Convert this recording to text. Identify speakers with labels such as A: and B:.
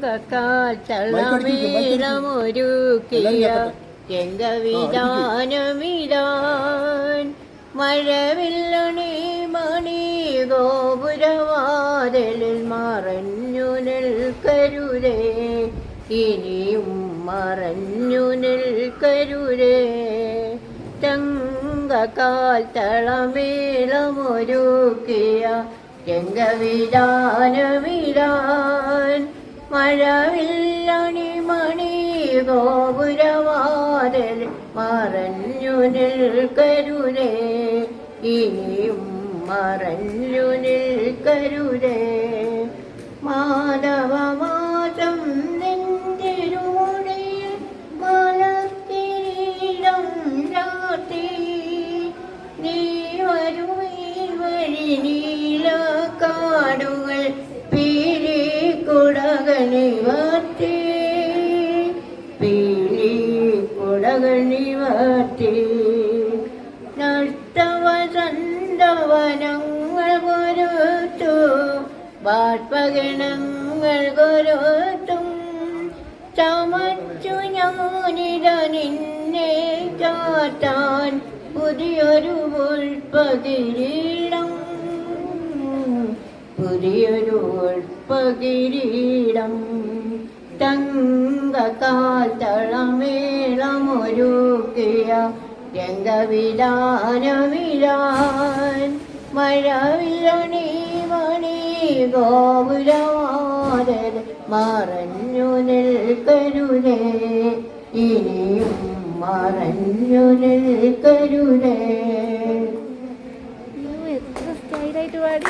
A: തങ്കക്കാൽ തളമേളമൊരുക്കിയ രംഗവിധാനമിതാൻ മഴവില്ലണി മണി ഗോപുരവാതിലിൽ മറഞ്ഞു നിൽക്കരുതേ ഇനിയും മറഞ്ഞു നിൽക്കരുതേ. തങ്കക്കാൽ തളമേളമൊരുക്കിയ രംഗവിധാനമിതാൻ മഴവില്ലണി മണി ഗോപുരവാതിൽ മറഞ്ഞു നിൽക്കരുതേ. ഇനിയും മറഞ്ഞു നിൽക്കരുതേ. മാധവമാസം നെഞ്ചിരുമുടിയിൽ മലത്തിരീടം രാത്രി നീ വരുവീ വഴി നീലക്കാടുകൾ വാറ്റി നഷ്ടവസന്തവനങ്ങൾ കൊരുത്തു ബാഷ്പഗണങ്ങൾ കൊരുത്തും. ചമച്ചു ഞാനിട നിന്നെ കാത്താൻ പുതിയൊരു ഉൾപ്പകിരീടം. പുതിയൊരു പുഷ്പകിരീടം തങ്കക്കാൽ തളമേളമൊരുക്കിയ രംഗവിധാനമിരാൻ മഴവില്ലണി മണി ഗോപുരമാരൻ മറഞ്ഞു നിൽക്കരുതേ. ഇനിയും മറഞ്ഞു നിൽക്കരുതേ.
B: എത്ര സ്റ്റൈലായിട്ട് പാടി.